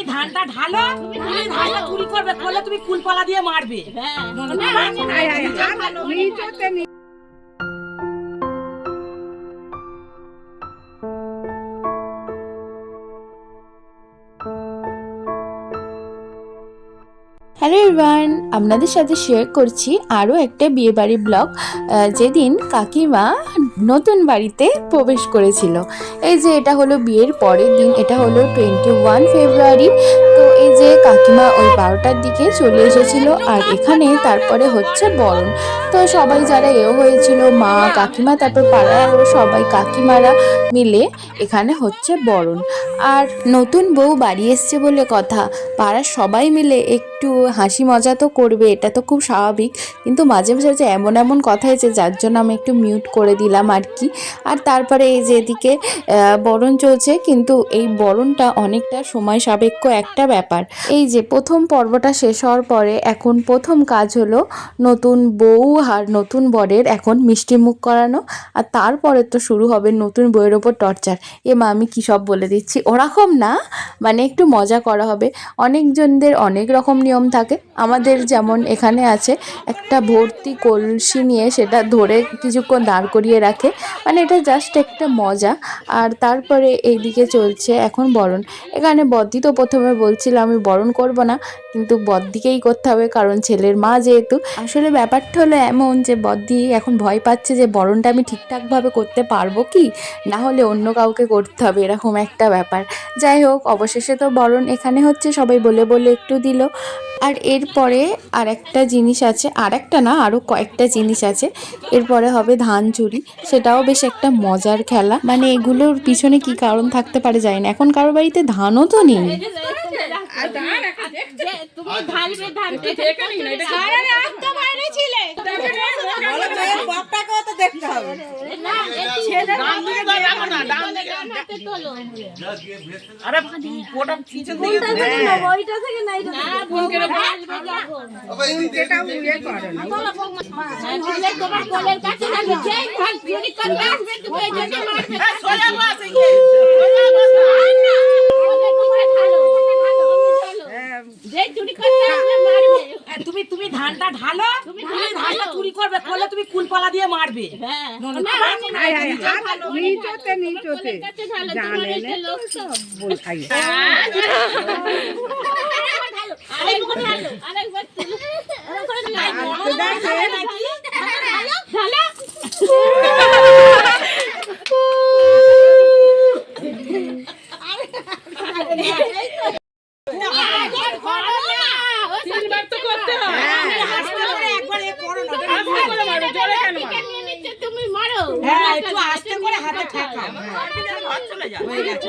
তুমি ধানটা ঢালো, তুমি ধানটা চুরি করবে, করলে তুমি কুলপালা দিয়ে মারবে। হ্যালো ইভান আপনাদের সাথে শেয়ার করছি আরও একটা বিয়েবাড়ি ব্লগ যেদিন কাকিমা নতুন বাড়িতে প্রবেশ করেছিল। এই যে এটা হলো বিয়ের পরের দিন, এটা হলো টোয়েন্টি ওয়ান ফেব্রুয়ারি তো এই যে কাকিমা ওই বারোটার দিকে চলে এসেছিল আর এখানে তারপরে হচ্ছে বরণ। তো সবাই যারা এও হয়েছিল, মা, কাকিমা, তারপর পাড়ার সবাই কাকিমারা মিলে এখানে হচ্ছে বরণ। আর নতুন বউ বাড়ি এসছে বলে কথা, পাড়ার সবাই মিলে একটু হাসি মজা তো করবে, এটা তো খুব স্বাভাবিক। কিন্তু মাঝে মাঝে যে এমন এমন কথা হয়েছে যার জন্য আমি একটু মিউট করে দিলাম। আর কি। আর তারপরে এই যে এদিকে বরণ চলছে, কিন্তু এই বরণটা অনেকটা সময় সাপেক্ষ একটা ব্যাপার। এই যে প্রথম পর্বটা শেষ হওয়ার পরে এখন প্রথম কাজ হলো নতুন বউ আর নতুন বরের এখন মিষ্টি মুখ করানো, আর তারপরে তো শুরু হবে নতুন বইয়ের ওপর টর্চার। এ মা, আমি কী সব বলে দিচ্ছি? ওরকম না মানে একটু মজা করা হবে। অনেকজনদের অনেক রকম নিয়ম থাকে। আমাদের যেমন এখানে আছে, একটা ভর্তি কলসি নিয়ে সেটা ধরে কিছুক্ষণ দাঁড় করিয়ে রাখে। মানে এটা জাস্ট একটা মজা। আর তারপরে এইদিকে চলছে এখন বরণ। এখানে বদ্দি তো প্রথমে বলছিল, আমি বরণ করব না। কিন্তু বদ্দিকেই করতে হবে, কারণ ছেলের মা যেহেতু। আসলে ব্যাপারটা হলো এমন যে বদ্দি এখন ভয় পাচ্ছে যে, বরণটা আমি ঠিকঠাকভাবে করতে পারব কি? না হলে অন্য কাউকে করতে হবে, এরকম একটা ব্যাপার। যাই হোক, অবশেষে তো বরণ এখানে হচ্ছে, সবাই বলে বলে একটু দিল। আর এরপরে আর একটা জিনিস আছে আর একটা না আরও কয়েকটা জিনিস আছে। এরপরে হবে ধান চুরি সেটাও বেশ একটা মজার খেলা। মানে এগুলোর পিছনে কি কারণ থাকতে পারে যায় না। এখন কারও বাড়িতে ধানও তো নেই। তুমি ঢালবে ধান সারা রাত তো বাইরে ছিলে তুমি তুমি ধানটা ঢালো তুমি ধান ধানটা ঢালো। চুরি করবে কুলপালা দিয়ে মারবে হ্যাঁ নিচতে নিচতে কোলের কাছে ঢালো, তোমার এই যে লোক তো। বলছাই আরেকবার ঢালো, আরেকবার তুলো। আরেকবার ঢালো। ঢালো, ঢালো। আরেকবার করো না, ও একবার এ করো না দিকে নিয়ে নিচ্ছে, তুমি মারো হ্যাঁ একটু আস্তে করে হাতে ঠেকাও হয়ে গেছে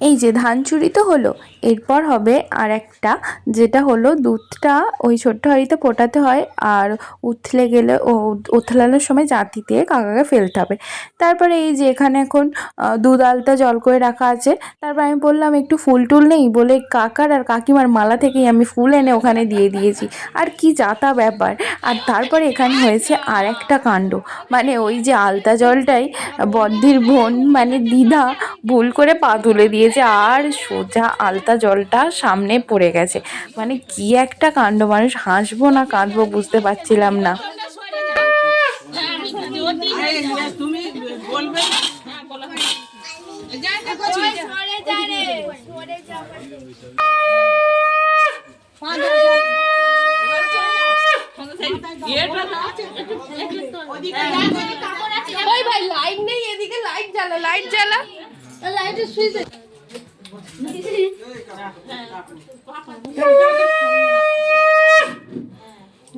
এই যে ধান চুরি তো হলো, এরপর হবে আর একটা যেটা হলো দুধটা ওই ছোট্ট হাঁড়িতে ফোটাতে হয় আর উথলে গেলে ও উথলানোর সময় জাতিতে কাকাকে ফেলতে হবে। তারপরে এই যে এখানে এখন দুধ আলতা জল করে রাখা আছে, তারপর আমি বললাম একটু ফুল টুল নেই, বলে কাকার আর কাকিমার মালা থেকেই আমি ফুল এনে ওখানে দিয়ে দিয়েছি। আর কি যাতা ব্যাপার। আর তারপরে এখানে হয়েছে আর একটা কাণ্ড। মানে ওই যে আলতা জলটাই বদ্ধির বোন মানে দিদা ভুল করে পা তুলে দিয়েছে আর সোজা আলতা জলটা সামনে পড়ে গেছে। মানে কি একটা কাণ্ড মানুষ হাসবো না কাঁদবো বুঝতে পারছিলাম না। আরে, তুমি বলবে সরে যা রে, সরে যা। ওই ভাই লাইট নেই এদিকে লাইট জ্বালা লাইট জ্বালা। লাইটের সুইচ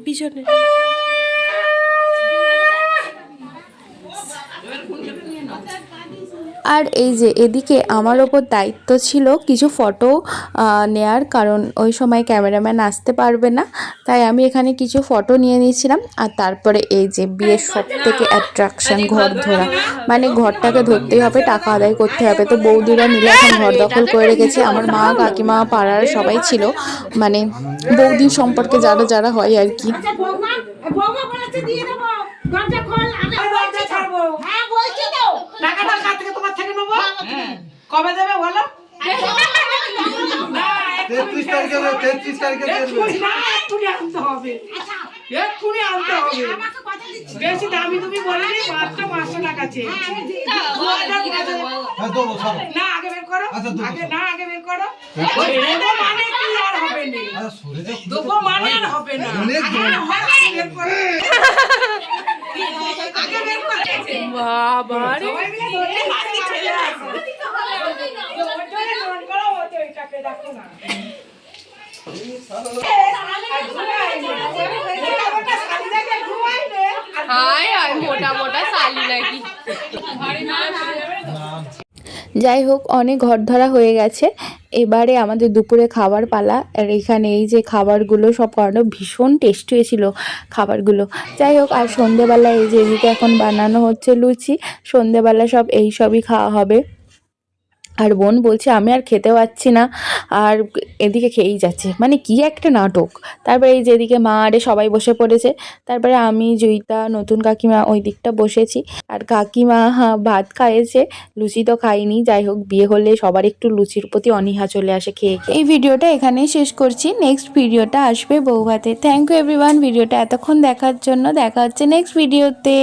পিছনে। আর এই যে এদিকে আমার ওপর দায়িত্ব ছিল কিছু ফটো নেয়ার, কারণ ওই সময় ক্যামেরাম্যান আসতে পারবে না, তাই আমি এখানে কিছু ফটো নিয়ে নিয়েছিলাম। আর তারপরে এই যে বিয়ের সব থেকে অ্যাট্রাকশন ঘর ধরা মানে ঘরটাকে ধরতেই হবে, টাকা আদায় করতে হবে। তো বৌদিরা মিলে এখন ঘর দখল করে রেখেছে। আমার মা, কাকিমা, পাড়ার সবাই ছিল। মানে বৌদি সম্পর্কে যারা যারা হয় আর কি। বলেছে দিয়ে টাকাটা কার থেকে তোমার থেকে নেব? কবে দেবে বলো? তেত্রিশ তারিখে তেত্রিশ তারিখে এক্ষুনি আনতে হবে। এক্ষুনি আনতে হবে। আমাকে কথা দিচ্ছি? বেশি দামি তুমি বলিনি মাত্র পাঁচশো টাকা চেয়ে। হ্যাঁ না আগে বের করো। আচ্ছা, আগে না আগে বের করো। মানে কি আর হবে না? দেবো মানে আর হবে না। হ্যাঁ, মোটা মোটা শালি নাকি। যাই হোক, অনেক ঘর ধরা হয়ে গেছে। এবারে আমাদের দুপুরে খাবার পালা। আর এখানে এই যে খাবারগুলো সব করানো ভীষণ টেস্টি হয়েছিল খাবারগুলো। যাই হোক, আর সন্ধেবেলা এই যে এদিকে এখন বানানো হচ্ছে লুচি, সন্ধেবেলা সব এই সবই খাওয়া হবে। আর বোন বলছে আমি আর খেতে পাচ্ছি না। আর এদিকে খেয়েই যাচ্ছে। মানে কি একটা নাটক। তারপরে এই যেদিকে মা আরে সবাই বসে পড়েছে। তারপরে আমি জয়িতা নতুন কাকিমা ওই দিকটা বসেছি। আর কাকিমা হা, ভাত খাইয়েছে। লুচি তো খাইনি। যাই হোক বিয়ে হলে সবার একটু লুচির প্রতি অনীহা চলে আসে খেয়ে খেয়ে। এই ভিডিওটা এখানেই শেষ করছি। নেক্সট ভিডিওটা আসবে বৌভাতে। থ্যাংক ইউ এভরিওয়ান ভিডিওটা এতক্ষণ দেখার জন্য দেখা হচ্ছে নেক্সট ভিডিওতে